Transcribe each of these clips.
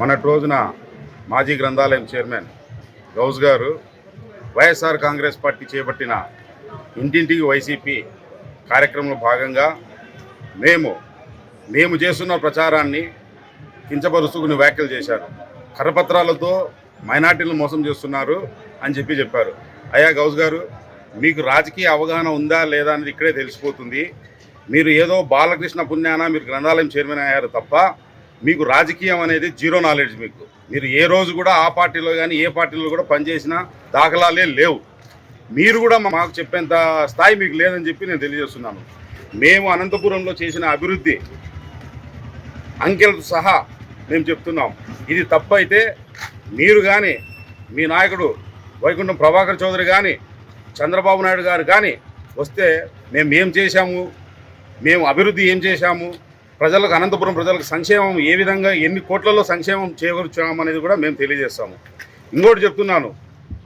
మొన్నటి రోజున మాజీ గ్రంథాలయం చైర్మన్ గౌస్ గారు వైఎస్ఆర్ కాంగ్రెస్ పార్టీ చేపట్టిన ఇంటింటికి వైసీపీ కార్యక్రమంలో భాగంగా మేము మేము చేస్తున్న ప్రచారాన్ని కించపరుచుకుని వ్యాఖ్యలు చేశారు. కరపత్రాలతో మైనార్టీలను మోసం చేస్తున్నారు అని చెప్పి చెప్పారు. అయ్యా గౌస్ గారు మీకు రాజకీయ అవగాహన ఉందా లేదా అనేది ఇక్కడే తెలిసిపోతుంది. మీరు ఏదో బాలకృష్ణ పుణ్యాన మీరు గ్రంథాలయం చైర్మన్ అయ్యారు తప్ప మీకు రాజకీయం అనేది జీరో నాలెడ్జ్ మీకు. మీరు ఏ రోజు కూడా ఆ పార్టీలో కానీ ఏ పార్టీలో కూడా పనిచేసిన దాఖలాలే లేవు. మీరు కూడా మా- మాకు చెప్పేంత స్థాయి మీకు లేదని చెప్పి నేను తెలియజేస్తున్నాను. మేము అనంతపురంలో చేసిన అభివృద్ధి అంకెలతో సహా మేము చెప్తున్నాం. ఇది తప్పైతే మీరు కానీ మీ నాయకుడు వైకుంఠం ప్రభాకర్ చౌదరి కానీ చంద్రబాబు నాయుడు గారు కానీ వస్తే మేము ఏం చేశాము? మేము అభివృద్ధి ఏం చేశాము? ప్రజలకు అనంతపురం ప్రజలకు సంక్షేమం ఏ విధంగా ఎన్ని కోట్లలో సంక్షేమం చేకూర్చామనేది కూడా మేము తెలియజేస్తాము. ఇంకోటి చెప్తున్నాను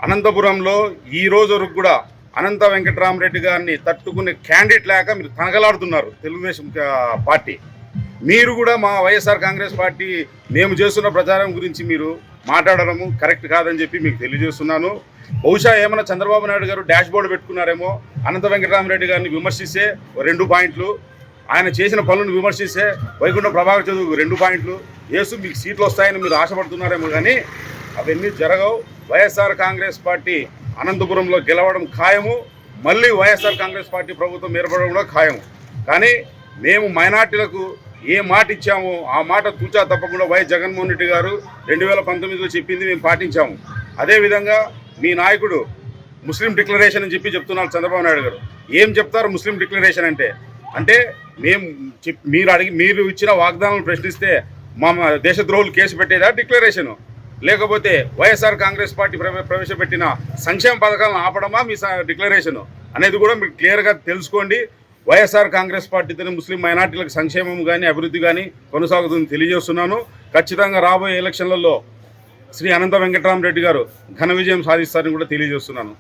అనంతపురంలో ఈ రోజు వరకు కూడా అనంత వెంకటరామరెడ్డి గారిని తట్టుకునే క్యాండిడేట్ లేక మీరు తనగలాడుతున్నారు తెలుగుదేశం పార్టీ. మీరు కూడా మా వైఎస్ఆర్ కాంగ్రెస్ పార్టీ మేము చేస్తున్న ప్రచారం గురించి మీరు మాట్లాడడము కరెక్ట్ కాదని చెప్పి మీకు తెలియజేస్తున్నాను. బహుశా ఏమైనా చంద్రబాబు నాయుడు గారు డాష్ బోర్డు పెట్టుకున్నారేమో అనంత వెంకటరామరెడ్డి గారిని విమర్శిస్తే ఓ రెండు పాయింట్లు ఆయన చేసిన పనులను విమర్శిస్తే వైకుంఠ ప్రభాకర్ చదువుకు రెండు పాయింట్లు. వేసు మీకు సీట్లు వస్తాయని మీరు ఆశపడుతున్నారేమో కానీ అవన్నీ జరగవు. వైఎస్ఆర్ కాంగ్రెస్ పార్టీ అనంతపురంలో గెలవడం ఖాయము. మళ్ళీ వైఎస్ఆర్ కాంగ్రెస్ పార్టీ ప్రభుత్వం ఏర్పడడం కూడా ఖాయము. కానీ మేము మైనార్టీలకు ఏ మాట ఇచ్చామో ఆ మాట తూచా తప్పకుండా వైఎస్ జగన్మోహన్ రెడ్డి గారు రెండు వేల పంతొమ్మిదిలో చెప్పింది మేము పాటించాము. అదేవిధంగా మీ నాయకుడు ముస్లిం డిక్లరేషన్ అని చెప్పి చెప్తున్నారు చంద్రబాబు నాయుడు గారు. ఏం చెప్తారు ముస్లిం డిక్లరేషన్ అంటే? అంటే మేము చెప్- మీరు అడిగి మీరు ఇచ్చిన వాగ్దానాలను ప్రశ్నిస్తే మా దేశద్రోహులు కేసు పెట్టేదా డిక్లరేషను? లేకపోతే వైఎస్ఆర్ కాంగ్రెస్ పార్టీ ప్రవే- ప్రవేశపెట్టిన సంక్షేమ పథకాలను ఆపడమా మీ డిక్లరేషను? అనేది కూడా మీరు క్లియర్గా తెలుసుకోండి. వైఎస్ఆర్ కాంగ్రెస్ పార్టీతో ముస్లిం మైనార్టీలకు సంక్షేమం కానీ అభివృద్ధి కానీ కొనసాగుతుందని తెలియజేస్తున్నాను. ఖచ్చితంగా రాబోయే ఎలక్షన్లలో శ్రీ అనంత వెంకటరామరెడ్డి గారు ఘన విజయం సాధిస్తారని కూడా తెలియజేస్తున్నాను.